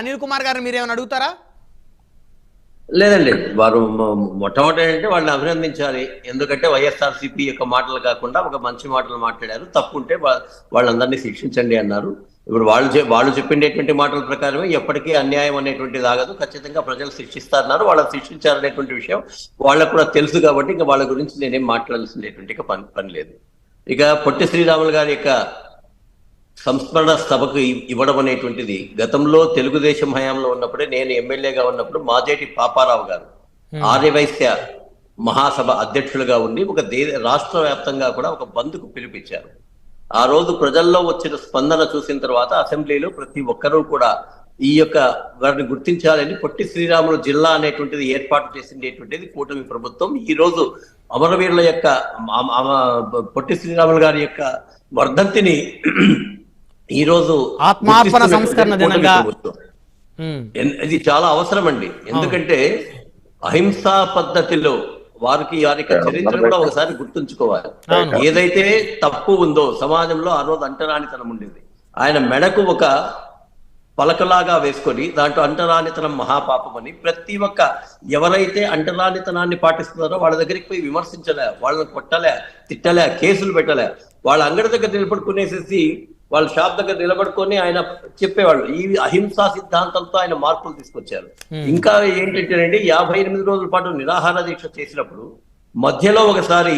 అనిల్ కుమార్ గారిని మీరేమైనా అడుగుతారా? లేదండి వారు మొట్టమొదటి అంటే వాళ్ళని అభినందించాలి. ఎందుకంటే వైఎస్ఆర్సీపీ యొక్క మాటలు కాకుండా ఒక మంచి మాటలు మాట్లాడారు. తప్పు ఉంటే వాళ్ళందరినీ శిక్షించండి అన్నారు. ఇప్పుడు వాళ్ళు వాళ్ళు చెప్పినటువంటి మాటల ప్రకారమే ఎప్పటికీ అన్యాయం అనేటువంటిది ఆగదు. ఖచ్చితంగా ప్రజలు శిక్షిస్తారన్నారు. వాళ్ళని శిక్షించారనేటువంటి విషయం వాళ్ళకు కూడా తెలుసు కాబట్టి ఇంకా వాళ్ళ గురించి నేనేం మాట్లాడాల్సినటువంటి పని పని లేదు. ఇక పొట్టి శ్రీరాములు గారి యొక్క సంస్మరణ సభకు ఇవ్వడం అనేటువంటిది. గతంలో తెలుగుదేశం హయాంలో ఉన్నప్పుడే నేను ఎమ్మెల్యేగా ఉన్నప్పుడు మాజేటి పాపారావు గారు ఆర్యవైశ్య మహాసభ అధ్యక్షులుగా ఉండి ఒక దే రాష్ట్ర వ్యాప్తంగా కూడా ఒక బంద్కు పిలిపించారు. ఆ రోజు ప్రజల్లో వచ్చిన స్పందన చూసిన తర్వాత అసెంబ్లీలో ప్రతి ఒక్కరూ కూడా ఈ యొక్క వారిని గుర్తించాలని పొట్టి శ్రీరాములు జిల్లా అనేటువంటిది ఏర్పాటు చేసినటువంటిది కూటమి ప్రభుత్వం. ఈ రోజు అమరవీరుల యొక్క పొట్టి శ్రీరాములు గారి యొక్క వర్ధంతిని ఈ రోజు ఆత్మార్పణ సంస్కరణ దినంగా. ఇది చాలా అవసరం అండి ఎందుకంటే అహింసా పద్ధతిలో వారికి వారి యొక్క చరిత్ర కూడా ఒకసారి గుర్తుంచుకోవాలి. ఏదైతే తప్పు ఉందో సమాజంలో ఆ రోజు అంటరానితనం ఉండేది. ఆయన మెడకు ఒక పలకలాగా వేసుకొని దాంట్లో అంటరానితనం మహాపాపం అని ప్రతి ఒక్క ఎవరైతే అంటరానితనాన్ని పాటిస్తున్నారో వాళ్ళ దగ్గరికి పోయి విమర్శించలే వాళ్ళని కొట్టలే తిట్టలే కేసులు పెట్టలే వాళ్ళ అంగడి దగ్గర నిలబడుకునేసేసి వాళ్ళ షాప్ దగ్గర నిలబడుకొని ఆయన చెప్పేవాళ్ళు. ఈ అహింసా సిద్ధాంతంతో ఆయన మార్పులు తీసుకొచ్చారు. ఇంకా ఏంటంటేనండి యాభై ఎనిమిది రోజుల పాటు నిరాహార దీక్ష చేసినప్పుడు మధ్యలో ఒకసారి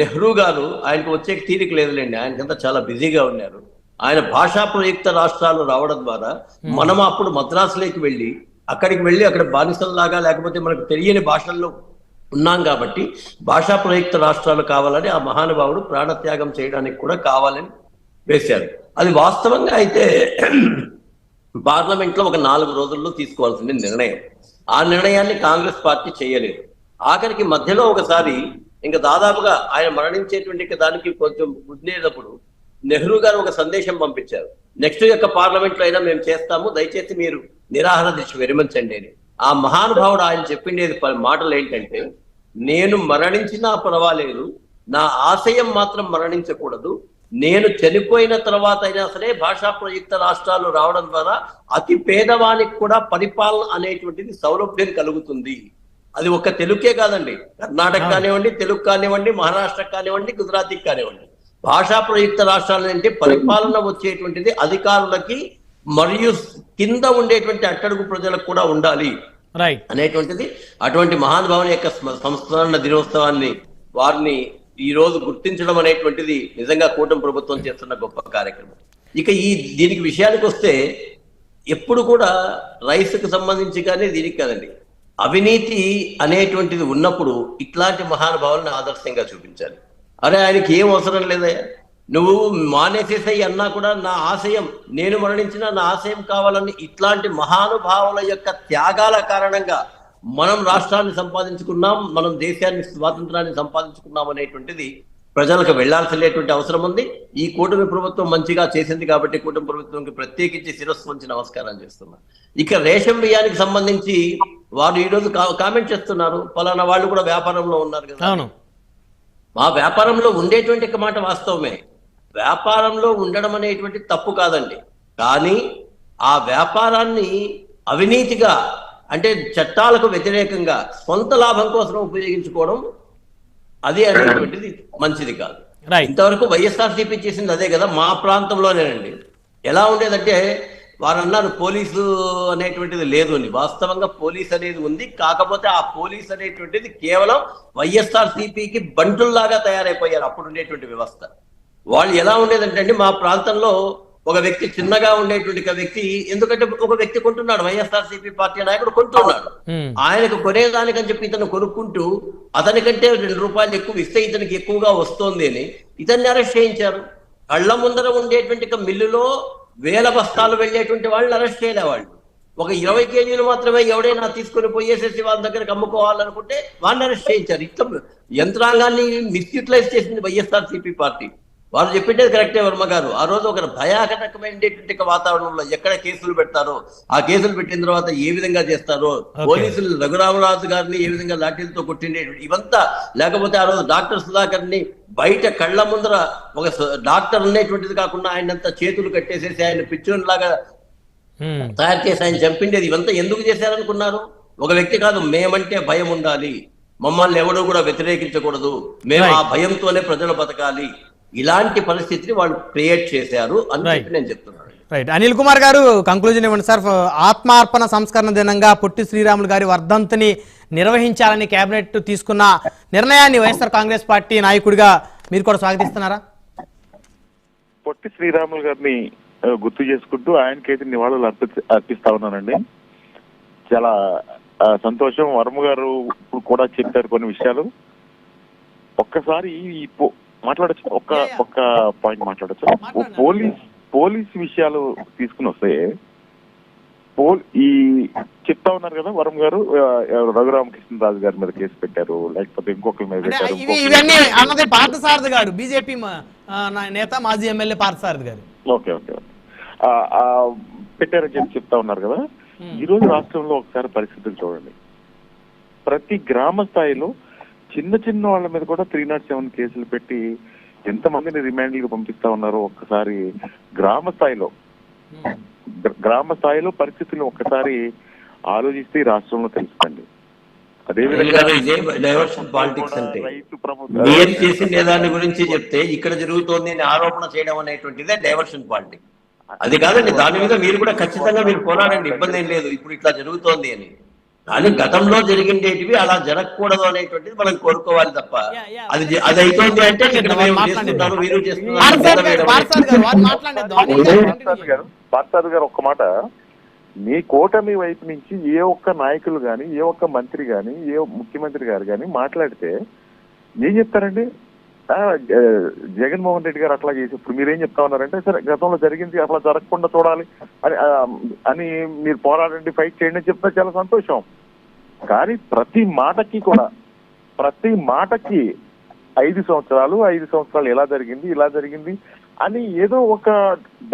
నెహ్రూ గారు ఆయనకు వచ్చే తీరిక లేదులేండి. ఆయనకంతా చాలా బిజీగా ఉన్నారు. ఆయన భాషా ప్రయుక్త రాష్ట్రాలు రావడం ద్వారా మనం అప్పుడు మద్రాసులోకి వెళ్ళి అక్కడికి వెళ్ళి అక్కడ బానిసల్లాగా లేకపోతే మనకు తెలియని భాషల్లో ఉన్నాం కాబట్టి భాషా ప్రయుక్త రాష్ట్రాలు కావాలని ఆ మహానుభావుడు ప్రాణత్యాగం చేయడానికి కూడా కావాలని వేశారు. అది వాస్తవంగా అయితే పార్లమెంట్లో ఒక నాలుగు రోజుల్లో తీసుకోవాల్సిన నిర్ణయం. ఆ నిర్ణయాన్ని కాంగ్రెస్ పార్టీ చేయలేదు. ఆఖరికి మధ్యలో ఒకసారి ఇంకా దాదాపుగా ఆయన మరణించేటువంటి దానికి కొంచెం ఉండేటప్పుడు నెహ్రూ గారు ఒక సందేశం పంపించారు. నెక్స్ట్ యొక్క పార్లమెంట్లో అయినా మేము చేస్తాము. దయచేసి మీరు నిరాహార దీక్ష విరమించండి అని. ఆ మహానుభావుడు ఆయన చెప్పిండేది మాటలు ఏంటంటే నేను మరణించినా పర్వాలేదు. నా ఆశయం మాత్రం మరణించకూడదు. నేను చనిపోయిన తర్వాత అయినా సరే భాషా ప్రయుక్త రాష్ట్రాలు రావడం ద్వారా అతి పేదవానికి కూడా పరిపాలన అనేటువంటిది సౌలభ్యం కలుగుతుంది. అది ఒక్క తెలుగుకే కాదండి. కర్ణాటక కానివ్వండి తెలుగు కానివ్వండి మహారాష్ట్ర కానివ్వండి గుజరాతీకి కానివ్వండి. భాషా ప్రయుక్త రాష్ట్రాలు అంటే పరిపాలన వచ్చేటువంటిది అధికారులకి మరియు కింద ఉండేటువంటి అట్టడుగు ప్రజలకు కూడా ఉండాలి అనేటువంటిది అటువంటి మహానుభావుని యొక్క సంస్మరణ దినోత్సవాన్ని వారిని ఈ రోజు గుర్తించడం అనేటువంటిది నిజంగా కూటమి ప్రభుత్వం చేస్తున్న గొప్ప కార్యక్రమం. ఇక ఈ దీనికి విషయానికి వస్తే ఎప్పుడు కూడా రైస్కు సంబంధించి కానీ దీనికి కాదండి. అవినీతి అనేటువంటిది ఉన్నప్పుడు ఇట్లాంటి మహానుభావులను ఆదర్శంగా చూపించాలి. అరే ఆయనకి ఏం అవసరం లేదయ్యా? నువ్వు మానేసేసాయి అన్నా కూడా నా ఆశయం నేను మరణించిన నా ఆశయం కావాలని ఇట్లాంటి మహానుభావుల యొక్క త్యాగాల కారణంగా మనం రాష్ట్రాన్ని సంపాదించుకున్నాం మనం దేశాన్ని స్వాతంత్రాన్ని సంపాదించుకున్నాం అనేటువంటిది ప్రజలకు వెళ్ళాల్సినటువంటి అవసరం ఉంది. ఈ కూటమి ప్రభుత్వం మంచిగా చేసింది కాబట్టి కూటమి ప్రభుత్వంకి ప్రత్యేకించి శిరస్సు వంచి నమస్కారం చేస్తున్నా. ఇక రేషన్ బియ్యానికి సంబంధించి వారు ఈ రోజు కా- కామెంట్ చేస్తున్నారు. పలానా వాళ్ళు కూడా వ్యాపారంలో ఉన్నారు కదా. మా వ్యాపారంలో ఉండేటువంటి ఒక మాట వాస్తవమే. వ్యాపారంలో ఉండడం అనేటువంటి తప్పు కాదండి. కానీ ఆ వ్యాపారాన్ని అవినీతిగా అంటే చట్టాలకు వ్యతిరేకంగా సొంత లాభం కోసం ఉపయోగించుకోవడం అది అనేటువంటిది మంచిది కాదు. ఇంతవరకు వైఎస్ఆర్సీపీ చేసింది అదే కదా మా ప్రాంతంలోనేనండి. ఎలా ఉండేదంటే వారు అన్నారు పోలీసు అనేటువంటిది లేదు అని. వాస్తవంగా పోలీస్ అనేది ఉంది కాకపోతే ఆ పోలీస్ అనేటువంటిది కేవలం వైఎస్ఆర్ సిపికి బంటుల్లాగా తయారైపోయారు అప్పుడు ఉండేటువంటి వ్యవస్థ. వాళ్ళు ఎలా ఉండేదంటే అండి మా ప్రాంతంలో ఒక వ్యక్తి చిన్నగా ఉండేటువంటి వ్యక్తి ఎందుకంటే ఒక వ్యక్తి కొంటున్నాడు వైఎస్ఆర్ సిపి పార్టీ నాయకుడు కొంటున్నాడు. ఆయనకు కొనేదానికని చెప్పి ఇతను కొనుక్కుంటూ అతనికంటే రెండు రూపాయలు ఎక్కువ ఇస్తే ఇతనికి ఎక్కువగా వస్తోంది అని ఇతన్ని అరెస్ట్ చేయించారు. కళ్ళ ముందర ఉండేటువంటి మిల్లులో వేల బస్తాలు వెళ్ళేటువంటి వాళ్ళని అరెస్ట్ చేయలే వాళ్ళు ఒక ఇరవై కేజీలు మాత్రమే ఎవడైనా తీసుకొని పోయేసేసి వాళ్ళ దగ్గరకు అమ్ముకోవాలనుకుంటే వాళ్ళని అరెస్ట్ చేయించారు. ఇట్లా యంత్రాంగాన్ని మిస్యూటిలైజ్ చేసింది వైఎస్ఆర్ సిపి పార్టీ. వారు చెప్పిండేది కరెక్టే వర్మ గారు. ఆ రోజు ఒక భయానకమైనటువంటి ఒక వాతావరణంలో ఎక్కడ కేసులు పెడతారో ఆ కేసులు పెట్టిన తర్వాత ఏ విధంగా చేస్తారో పోలీసులు రఘురామరాజు గారిని ఏ విధంగా లాఠీలతో కొట్టిండేటువంటి ఇవంతా లేకపోతే ఆ రోజు డాక్టర్ సుధాకర్ని బయట కళ్ళ ముందర ఒక డాక్టర్ అనేటువంటిది కాకుండా ఆయనంతా చేతులు కట్టేసేసి ఆయన పిచ్చోని లాగా. తయారు చేసి ఆయన చంపిండేది ఇవంతా ఎందుకు చేశారనుకున్నారు? ఒక వ్యక్తి కాదు మేమంటే భయం ఉండాలి. మమ్మల్ని ఎవరు కూడా వ్యతిరేకించకూడదు. మేము ఆ భయంతోనే ప్రజలు బతకాలి. ఇలాంటి పరిస్థితిని వాళ్ళు క్రియేట్ చేశారు అని Right. చెప్పి నేను చెప్తున్నాను. రైట్ అనిల్ కుమార్ గారు కంక్లూజన్ ఇవ్వండి సార్. ఆత్మార్పణ సంస్కరణ దినంగా పొట్టి శ్రీరాములు గారి వర్ధంతిని నిర్వహించాలని కేబినెట్ తీసుకున్న నిర్ణయాన్ని వైఎస్ఆర్ కాంగ్రెస్ పార్టీ నాయకుడిగా మీరు కూడా స్వాగతిస్తున్నారా? పొట్టి శ్రీరాములు గారిని గుర్తు చేసుకుంటూ ఆయనకైతే నివాళులు అర్పి అర్పిస్తా ఉన్నానండి. చాలా సంతోషం. వర్మ గారు ఇప్పుడు కూడా చెప్పారు కొన్ని విషయాలు. ఒక్కసారి ఈ మాట్లాడచ్చు. ఒక్క. ఒక్క పాయింట్ మాట్లాడచ్చు. పోలీస్ పోలీస్ విషయాలు తీసుకుని వస్తే పోల్ ఈ చెప్తా ఉన్నారు కదా వరం గారు ఆ, ఎవరు రఘురామకృష్ణరాజు గారి మీద కేసు పెట్టారు లేకపోతే ఇంకొకరి మీద పెట్టారు ఇవన్నీ అన్నది పార్థసారథి గారు బీజేపీ నేత మాజీ ఎమ్మెల్యే పార్థసారథి గారు. ఓకే ఓకే పెట్టారని చెప్పి చెప్తా ఉన్నారు కదా. Hmm. ఈ రోజు రాష్ట్రంలో ఒకసారి పరిస్థితులు చూడండి. ప్రతి గ్రామ స్థాయిలో చిన్న చిన్న వాళ్ళ మీద కూడా త్రీ నాట్ సెవెన్ కేసులు పెట్టి ఎంతమందిని రిమాండ్లకు పంపిస్తా ఉన్నారో ఒక్కసారి గ్రామ స్థాయిలో. గ్ర- గ్రామ స్థాయిలో పరిస్థితులు ఒక్కసారి ఆలోచిస్తే రాష్ట్రంలో మీరు చేసిన దాని గురించి చెప్తే ఇక్కడ జరుగుతోంది అని ఆరోపణ చేయడం అనేటువంటిదే డైవర్షన్ పాలిటిక్స్ అది కాదండి దాని మీద మీరు కూడా ఖచ్చితంగా మీరు పోరాడండి ఇబ్బంది ఏం లేదు ఇప్పుడు ఇట్లా జరుగుతోంది అని. కానీ గతంలో జరిగిండేటివి అలా జరగకూడదు అనేటువంటిది మనం కోరుకోవాలి తప్ప. అది అది అవుతోంది అంటే ఇక్కడ మేము. చేస్తున్నారు మీరు చేస్తున్నారు. పార్థసారథి గారు ఒక్క మాట. మీ కూటమి వైపు నుంచి ఏ ఒక్క నాయకులు గాని ఏ ఒక్క మంత్రి గాని ఏ ముఖ్యమంత్రి గారు గాని మాట్లాడితే ఏం చెప్తారండి? జగన్మోహన్ రెడ్డి గారు అట్లా చేసి ఇప్పుడు మీరేం చెప్తా ఉన్నారంటే సరే గతంలో జరిగింది అట్లా జరగకుండా చూడాలి అని అని మీరు పోరాడండి ఫైట్ చేయండి అని చెప్తే చాలా సంతోషం. కానీ ప్రతి మాటకి కూడా ప్రతి మాటకి ఐదు సంవత్సరాలు ఐదు సంవత్సరాలు ఎలా జరిగింది ఇలా జరిగింది అని ఏదో ఒక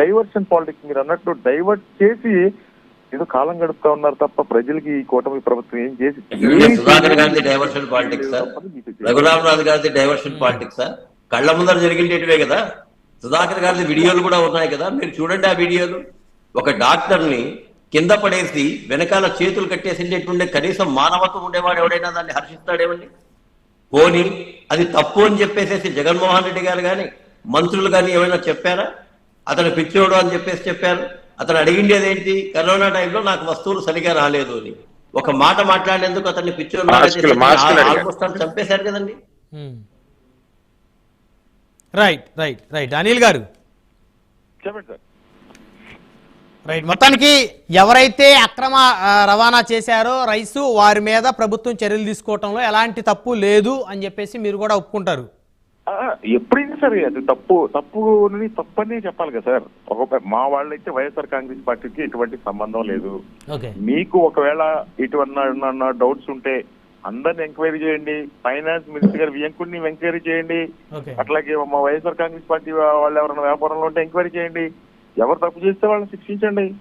డైవర్షన్ పాలిటిక్స్ మీరు అన్నట్టు డైవర్ట్ చేసి ఏదో కాలం గడుపుతా ఉన్నారు తప్ప ప్రజలకి ఈ కూటమి ప్రభుత్వం ఏం చేసి సుధాకర్ గారిది డైవర్షన్ పాలిటిక్స్ సార్? రఘురామరాజు గారిది డైవర్షన్ పాలిటిక్స్ కళ్ళ ముందర జరిగిండేటివే కదా? సుధాకర్ గారిది వీడియోలు కూడా ఉన్నాయి కదా? మీరు చూడండి ఆ వీడియోలు. ఒక డాక్టర్ని కింద పడేసి వెనకాల చేతులు కట్టేసిండేటుండే కనీసం మానవత్వం ఉండేవాడు ఎవడైనా దాన్ని హర్షిస్తాడేమండి? పోని అది తప్పు అని చెప్పేసేసి జగన్మోహన్ రెడ్డి గారు కానీ మంత్రులు కానీ ఏమైనా చెప్పారా? అతను పిచ్చోడు అని చెప్పేసి చెప్పారు. అతను అడిగిండేది ఏంటి కరోనా టైంలో నాకు వస్తువులు సరిగా రాలేదు అని. ఒక మాట మాట్లాడేందుకు అతన్ని అడిగారు. ఆల్మోస్ట్ ఆల్ చంపేశారు కదండి. రైట్ రైట్ రైట్ అనిల్ గారు. చెప్పండి సార్. రైట్ మొత్తానికి ఎవరైతే అక్రమ రవాణా చేశారో రైసు వారి మీద ప్రభుత్వం చర్యలు తీసుకోవటంలో ఎలాంటి తప్పు లేదు అని చెప్పేసి మీరు కూడా ఒప్పుకుంటారు. ఎప్పుడైనా సరే అది తప్పు తప్పు తప్పనే చెప్పాలి కదా సార్. ఒక మా వాళ్ళైతే వైఎస్ఆర్ కాంగ్రెస్ పార్టీకి ఎటువంటి సంబంధం లేదు. ఓకే. మీకు ఒకవేళ ఇటువంటి డౌట్స్ ఉంటే అందరిని ఎంక్వైరీ చేయండి. ఫైనాన్స్ మినిస్టర్ గారు వెంకుడిని ఎంక్వైరీ చేయండి. ఓకే. అట్లాగే మా వైఎస్ఆర్ కాంగ్రెస్ పార్టీ వాళ్ళు ఎవరైనా వ్యాపారంలో ఉంటే ఎంక్వైరీ చేయండి. ఎవరు తప్పు చేస్తే వాళ్ళని శిక్షించండి.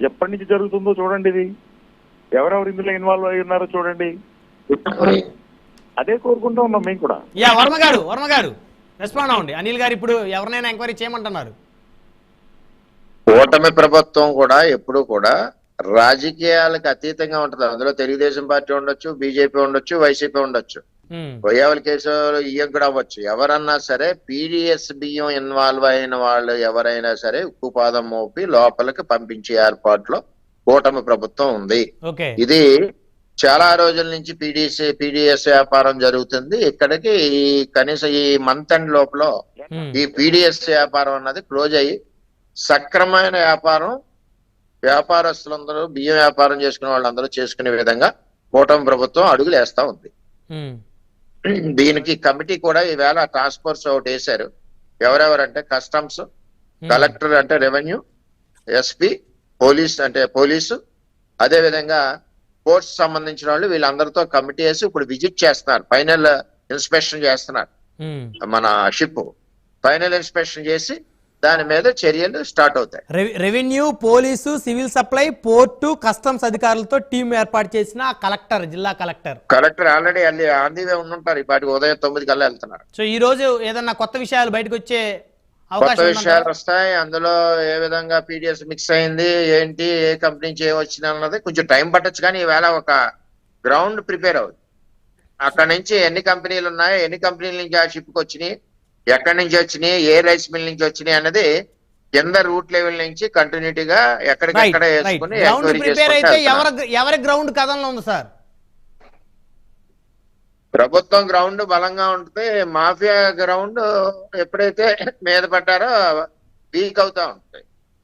ఎప్పటి నుంచి జరుగుతుందో చూడండి ఇది. ఎవరెవరు ఇందులో ఇన్వాల్వ్ అయి ఉన్నారో చూడండి. అదే కోరుకుంటూ ఉన్నాం మేము కూడా. యా వర్మ గారు వర్మ గారు. రెస్పాండ్ అవ్వండి. అనిల్ గారు ఇప్పుడు ఎవరినైనా ఎంక్వైరీ చేయమంటున్నారు. కూటమి ప్రభుత్వం కూడా ఎప్పుడు కూడా రాజకీయాలకు అతీతంగా ఉంటది. అందులో తెలుగుదేశం పార్టీ ఉండొచ్చు బీజేపీ ఉండొచ్చు వైసీపీ ఉండొచ్చు. కొయ్యావల కేసులో ఇయ్యం కూడా అవ్వచ్చు. ఎవరన్నా సరే పీడిఎస్ బియ్యం ఇన్వాల్వ్ అయిన వాళ్ళు ఎవరైనా సరే ఉక్కుపాదం మోపి లోపలికి పంపించే ఏర్పాట్లో కూటమి ప్రభుత్వం ఉంది. ఓకే. ఇది చాలా రోజుల నుంచి పీడిఎస్ పీడిఎస్ వ్యాపారం జరుగుతుంది. ఇక్కడికి ఈ కనీసం ఈ మంత్ ఎండ్ లోపల ఉమ్, ఈ పీడిఎస్ వ్యాపారం అన్నది క్లోజ్ అయ్యి సక్రమైన వ్యాపారం వ్యాపారస్తులందరూ బియ్యం వ్యాపారం చేసుకునే వాళ్ళందరూ చేసుకునే విధంగా కూటమి ప్రభుత్వం అడుగులు వేస్తా ఉంది. ఉమ్, దీనికి కమిటీ కూడా ఈవేళ టాస్క్ ఫోర్స్ ఒకటి వేశారు. ఎవరెవరంటే కస్టమ్స్ కలెక్టర్ అంటే రెవెన్యూ ఎస్పీ పోలీస్ అంటే పోలీసు అదే కోర్ట్స్ సంబంధించిన వాళ్ళు వీళ్ళందరితో కమిటీ వేసి ఇప్పుడు విజిట్ చేస్తున్నారు. ఫైనల్ ఇన్స్పెక్షన్ చేస్తున్నారు. మన షిప్. ఫైనల్ ఇన్స్పెక్షన్ చేసి దాని మీద చర్యలు స్టార్ట్ అవుతాయి. రెవె- revenue police civil supply port customs అధికారులతో టీం ఏర్పాటు చేసిన కలెక్టర్ జిల్లా collector. Collector already on the way ఉండుంటారు. ఈ పాటికి ఉదయం తొమ్మిది కల్లా వెళ్తున్నారు. సో ఈ రోజు ఏదన్నా కొత్త విషయాలు బయటకు వచ్చే కొత్త విషయాలు? వస్తాయి. అందులో ఏ విధంగా పీడిఎస్ మిక్స్ అయింది ఏంటి ఏ కంపెనీ నుంచి వచ్చింది అన్నది కొంచెం టైం పట్టొచ్చు. కానీ ఈవేళ ఒక గ్రౌండ్ ప్రిపేర్ అవుతుంది అక్కడ నుంచి ఎన్ని కంపెనీలు ఉన్నాయి ఎన్ని కంపెనీల నుంచి ఆ షిప్కి వచ్చినాయి ఎక్కడి నుంచి వచ్చినాయి ఏ రైస్ మిల్ నుంచి వచ్చినాయి అన్నది కింద రూట్ లెవెల్ నుంచి కంటిన్యూటీగా ఎక్కడికెక్కడ వేసుకుని ఎవరి గ్రౌండ్ కథంలో ఉంది సార్? ప్రభుత్వం గ్రౌండ్ బలంగా ఉంటుంది మాఫియా గ్రౌండ్ ఎప్పుడైతే మీద పడ్డారో వీక్ అవుతా ఉంటాయి.